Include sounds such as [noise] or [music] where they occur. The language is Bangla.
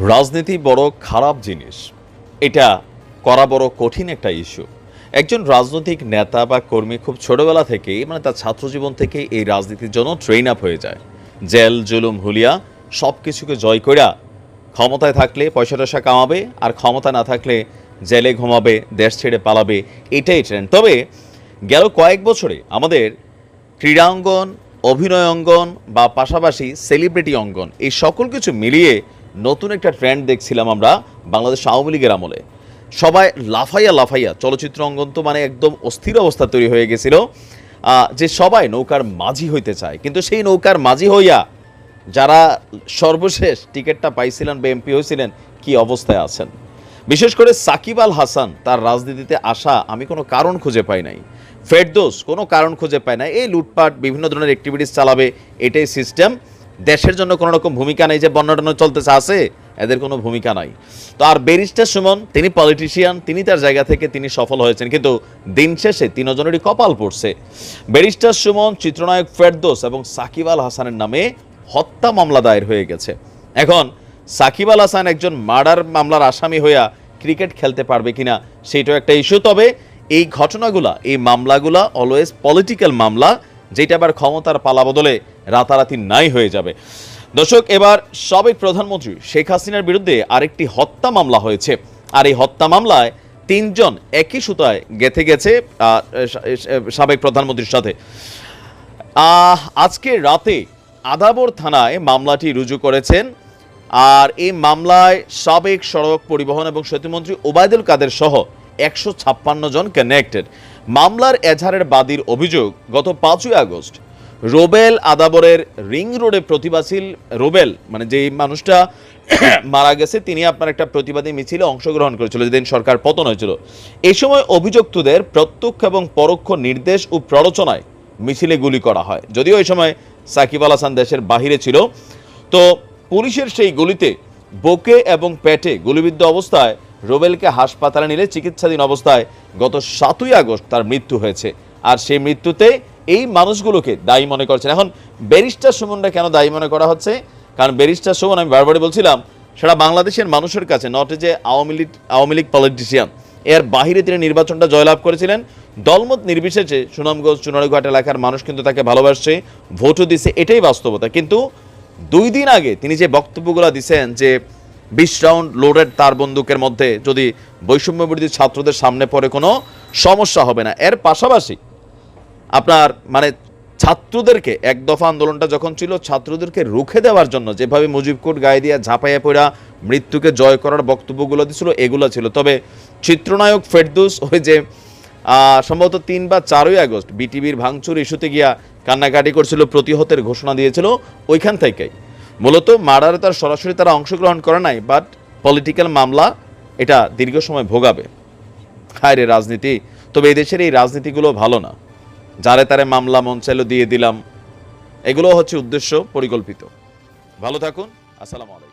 রাজনীতি বড় খারাপ জিনিস। এটা করা বড় কঠিন একটা ইস্যু একজন রাজনৈতিক নেতা বা কর্মী খুব ছোটবেলা থেকেই মানে তার ছাত্রজীবন থেকে এই রাজনীতির জন্য ট্রেন আপ হয়ে যায়। জেল, জুলুম, হুলিয়া সব কিছুকে জয় কইরা ক্ষমতায় থাকলে পয়সা টয়সা কামাবে আর ক্ষমতা না থাকলে জেলে ঘুমাবে, দেশ ছেড়ে পালাবে, এটাই ট্রেন্ড তবে গেল কয়েক বছরে আমাদের ক্রীড়াঙ্গন, অভিনয় অঙ্গন বা পাশাপাশি সেলিব্রিটি অঙ্গন, এই সকল কিছু মিলিয়ে নতুন একটা ট্রেন্ড দেখছিলাম আমরা বাংলাদেশ আওয়ামী লীগের আমলে। সবাই লাফাইয়া লাফাইয়া চলচ্চিত্র অঙ্গন তো মানে একদম অস্থির অবস্থা তৈরি হয়ে গেছিল। যে সবাই নৌকার মাঝি হইতে চায়। কিন্তু সেই নৌকার মাঝি হইয়া যারা সর্বশেষ টিকিটটা পাইছিলেন বা এমপি হয়েছিলেন কি অবস্থায় আছেন? বিশেষ করে সাকিব আল হাসান, তার রাজনীতিতে আসা আমি কোনো কারণ খুঁজে পাই নাই। ফেরদোস কোনো কারণ খুঁজে পায় না এই লুটপাট বিভিন্ন ধরনের অ্যাক্টিভিটিস চালাবে, এটাই সিস্টেম দেশের জন্য কোনো রকম ভূমিকা নেই যে বন্যাটন্য চলতেছে, আছে? এদের কোনো ভূমিকা নাই। তো আর ব্যারিস্টার সুমন, তিনি পলিটিশিয়ান তিনি তার জায়গা থেকে তিনি সফল হয়েছেন। কিন্তু দিন শেষে তিনজনেরই কপাল পড়ছে। ব্যারিস্টার সুমন, চিত্রনায়ক ফেরদোস এবং সাকিব আল হাসানের নামে হত্যা মামলা দায়ের হয়ে গেছে। এখন সাকিব আল হাসান একজন মার্ডার মামলার আসামি হইয়া ক্রিকেট খেলতে পারবে কিনা, সেটাও একটা ইস্যু। তবে এই ঘটনাগুলা, এই মামলাগুলা অলওয়েজ পলিটিক্যাল মামলা যেটা আবার ক্ষমতার পালা বদলে রাতারাতি নাই হয়ে যাবে। দর্শক, এবার সাবেক প্রধানমন্ত্রী শেখ হাসিনার বিরুদ্ধে আরেকটি হত্যা মামলা হয়েছে। আর এই হত্যা মামলায় তিনজন একই সুতায় গেথে গেছে সাবেক প্রধানমন্ত্রীর সাথে। আজকে রাতে আদাবর থানায় মামলাটি রুজু করেছেন। আর এই মামলায় সাবেক সড়ক পরিবহন এবং সেতুমন্ত্রী ওবায়দুল কাদের সহ একশো ছাপ্পান্ন জন কানেক্টেড মামলার এজাহারের বাদীর অভিযোগ গত পাঁচই আগস্ট। রোবেল আদাবরের রিং রোডে প্রতিবাসীল রোবেল মানে যেই মানুষটা [coughs] মারা গেছে, তিনি আপনার একটা প্রতিবাদী মিছিলে অংশগ্রহণ করেছিল, যেদিন সরকার পতন হয়েছিল। এই সময় অভিযুক্তদের প্রত্যক্ষ এবং পরোক্ষ নির্দেশ ও প্ররোচনায় মিছিলে গুলি করা হয়। যদিও এই সময় সাকিব আল হাসান দেশের বাহিরে ছিল। তো পুলিশের সেই গুলিতে বোকে এবং পেটে গুলিবিদ্ধ অবস্থায় রোবেলকে হাসপাতালে নিলে চিকিৎসাধীন অবস্থায় গত সাতই আগস্ট তার মৃত্যু হয়েছে। আর সেই মৃত্যুতে এই মানুষগুলোকে দায়ী মনে করছেন। এখন ব্যারিস্টার সুমনরা কেন দায়ী মনে করা হচ্ছে? কারণ ব্যারিস্টার সুমন, আমি বারবারই বলছিলাম সেটা বাংলাদেশের মানুষের কাছে নট যে আওয়ামী লীগ আওয়ামী লীগ পলিটিশিয়ান এর বাহিরে তিনি নির্বাচনটা জয়লাভ করেছিলেন। দলমত নির্বিশেষে সুনামগঞ্জ, চুনারঘাট এলাকার মানুষ কিন্তু তাকে ভালোবাসছে, ভোটও দিছে, এটাই বাস্তবতা। কিন্তু দুই দিন আগে তিনি যে বক্তব্যগুলো দিছেন যে বিশ রাউন্ড লোডেড তার বন্দুকের মধ্যে যদি বৈষম্য বিরোধী ছাত্রদের সামনে পড়ে কোনো সমস্যা হবে না। এর পাশাপাশি আপনার মানে ছাত্রদেরকে এক দফা আন্দোলনটা যখন ছিল, ছাত্রদেরকে রুখে দেওয়ার জন্য, যেভাবে মুজিব কোট গায়ে দিয়া ঝাঁপাইয়া পড়া মৃত্যুকে জয় করার বক্তব্যগুলো দিছিল, এগুলো ছিল। তবে চিত্রনায়ক ফেরদুস ওই যে সম্ভবত তিন বা চারই আগস্ট, বিটিভির ভাঙচুর ইস্যুতে গিয়া কান্নাকাটি করছিল, প্রতিহতের ঘোষণা দিয়েছিল, ওইখান থেকেই। মূলত মার্ডারে তার সরাসরি তারা অংশগ্রহণ করে নাই বাট পলিটিক্যাল মামলা এটা দীর্ঘ সময় ভোগাবে। হায় রে রাজনীতি, তবে এই দেশের এই রাজনীতিগুলো ভালো না। যারে তারে মামলা মন চাইলো দিয়ে দিলাম এগুলো হচ্ছে উদ্দেশ্য পরিকল্পিত। ভালো থাকুন, আসসালামু আলাইকুম।